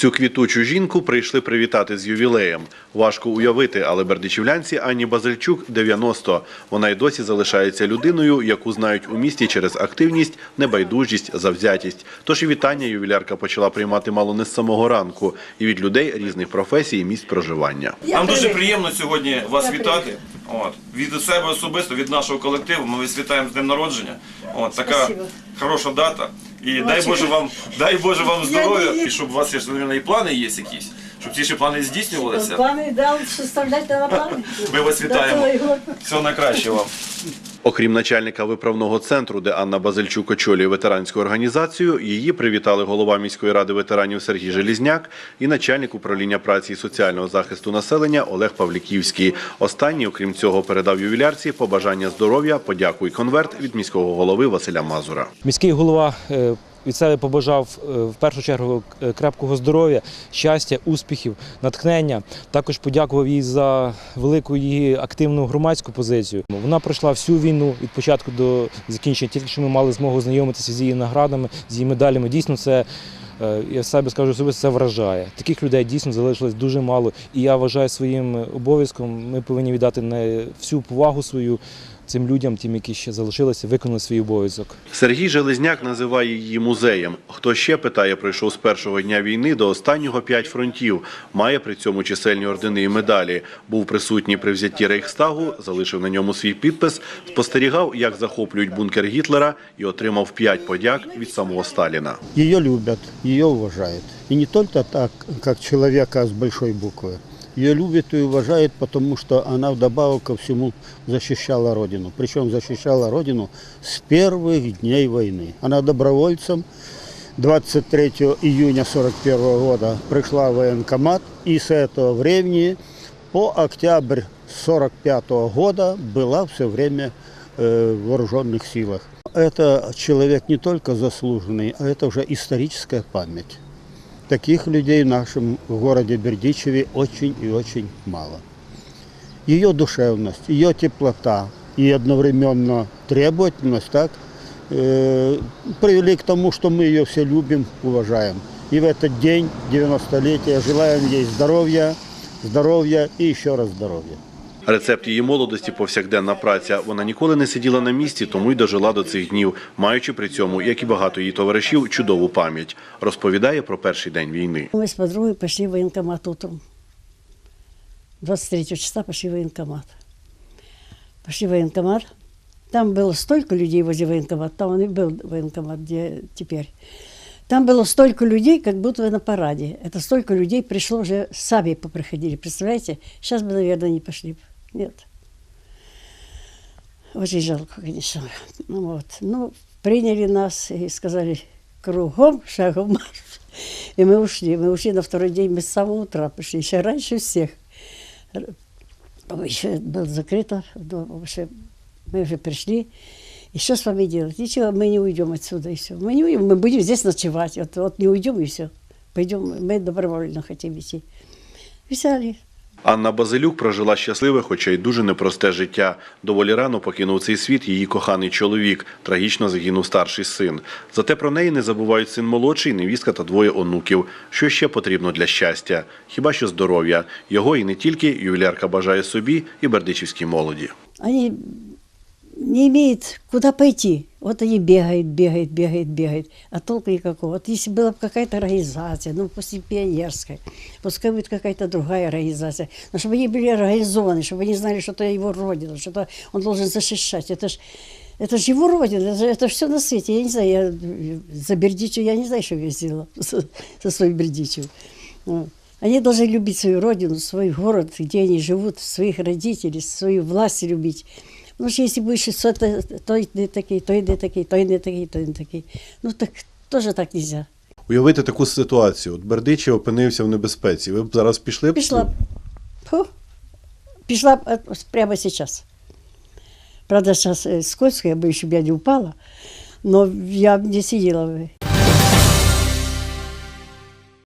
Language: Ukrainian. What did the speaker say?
Цю квітучу жінку прийшли привітати з ювілеєм. Важко уявити, але бердичівлянці Анні Базильчук 90. Вона й досі залишається людиною, яку знають у місті через активність, небайдужість, завзятість. Тож і вітання ювілярка почала приймати мало не з самого ранку і від людей різних професій і місць проживання. Нам дуже приємно сьогодні вас вітати. От від себе особисто, від нашого колективу. Ми вас вітаємо з днем народження. От така Спасибо. хороша дата. І дай Боже вам, дай Боже вам здоров'я, і щоб у вас ж, мабуть, і плани є якісь, щоб ці ще плани здійснювалися. Плани, дал составляйте на плани. Ми вас вітаємо. Всього найкращого вам. Окрім начальника виправного центру, де Анна Базильчук очолює ветеранську організацію, її привітали голова міської ради ветеранів Сергій Желізняк і начальник управління праці і соціального захисту населення Олег Павліківський. Останній, окрім цього, передав ювілярці побажання здоров'я, подяку і конверт від міського голови Василя Мазура. Міський голова е, від себе побажав е, в першу чергу е, крепкого здоров'я, щастя, успіхів, натхнення. Також подякував їй за велику її активну громадську позицію. Вона пройшла всю війну від початку до закінчення. Тільки що ми мали змогу знайомитися з її наградами, з її медалями. Дійсно, це. е, Я себе скажу особисто, це вражає. Таких людей дійсно залишилось дуже мало. І я вважаю своїм обов'язком, ми повинні віддати не всю повагу свою цим людям, тим, які ще залишилися, виконали свій обов'язок. Сергій Железняк називає її музеєм. Хто ще питає, пройшов з першого дня війни до останнього п'ять фронтів. Має при цьому чисельні ордени і медалі. Був присутній при взятті Рейхстагу, залишив на ньому свій підпис, спостерігав, як захоплюють бункер Гітлера, і отримав п'ять подяк від самого Сталіна. Ее любят, ее уважают. И не только так, как человека с большой буквы. Ее любят и уважают, потому что она вдобавок ко всему защищала Родину. Причем защищала Родину с первых дней войны. Она добровольцем 23 июня 1941 года пришла в военкомат и с этого времени по октябрь 1945 года была все время э, в вооруженных силах. Это человек не только заслуженный, а это уже историческая память. Таких людей в нашем городе Бердичеве очень и очень мало. Ее душевность, ее теплота и одновременно требовательность так, э, привели к тому, что мы ее все любим, уважаем. И в этот день, 90-летия, желаем ей здоровья, здоровья и еще раз здоровья. Рецепт її молодості повсякденна праця. Вона ніколи не сиділа на місці, тому й дожила до цих днів, маючи при цьому, як і багато її товаришів, чудову пам'ять. Розповідає про перший день війни. Мы с подругой пошли в военкомат утром. 23 числа пошли в военкомат. Пошли в военкомат. Там было столько людей возле военкомата. Там он и был военкомат, где теперь. Там было столько людей, как будто на параде. Это столько людей пришло уже, сами поприходили. Представляете? Сейчас бы, наверное, не пошли. бы. Нет. Очень жалко, конечно. Ну, вот. ну, приняли нас и сказали, кругом, шагом марш. И мы ушли. Мы ушли на второй день, мы с самого утра пошли, еще раньше всех. Р- Еще было закрыто, но вообще мы уже пришли. И что с вами делать? Ничего, мы не уйдем отсюда, и все. Мы не уйдем, мы будем здесь ночевать. Вот, вот не уйдем, и все. Пойдем, мы добровольно хотим идти. Взяли. Анна Базилюк прожила щасливе, хоча й дуже непросте життя. Доволі рано покинув цей світ її коханий чоловік. Трагічно загинув старший син. Зате про неї не забувають син молодший, невістка та двоє онуків. Що ще потрібно для щастя? Хіба що здоров'я. Його і не тільки ювілярка бажає собі і бердичівській молоді. Они не имеют куда пойти. Вот они бегают, бегают, бегают, бегают. А толку никакого. Вот если была бы какая-то организация, ну, пусть пионерская, пускай будет какая-то другая организация, но чтобы они были организованы, чтобы они знали, что это его родина, что это он должен защищать. Это ж, это ж его родина, это, это все на свете. Я не знаю, я за Бердичев, я не знаю, что я сделала со, со своим Бердичевым. Вот. Они должны любить свою родину, свой город, где они живут, своих родителей, свою власть любить. Что если будешь что то той не такий, той не такий, той не такий, той не такий. Ну так теж так нельзя. Уявити таку ситуацію. От Бердичів опинився в небезпеці. Ви б зараз пішли б? Пішла. б. Фу. Пішла б, ось прямо сейчас. Правда, сейчас скользко, я боюсь, чтобы я не упала. Но я б не сидела бы.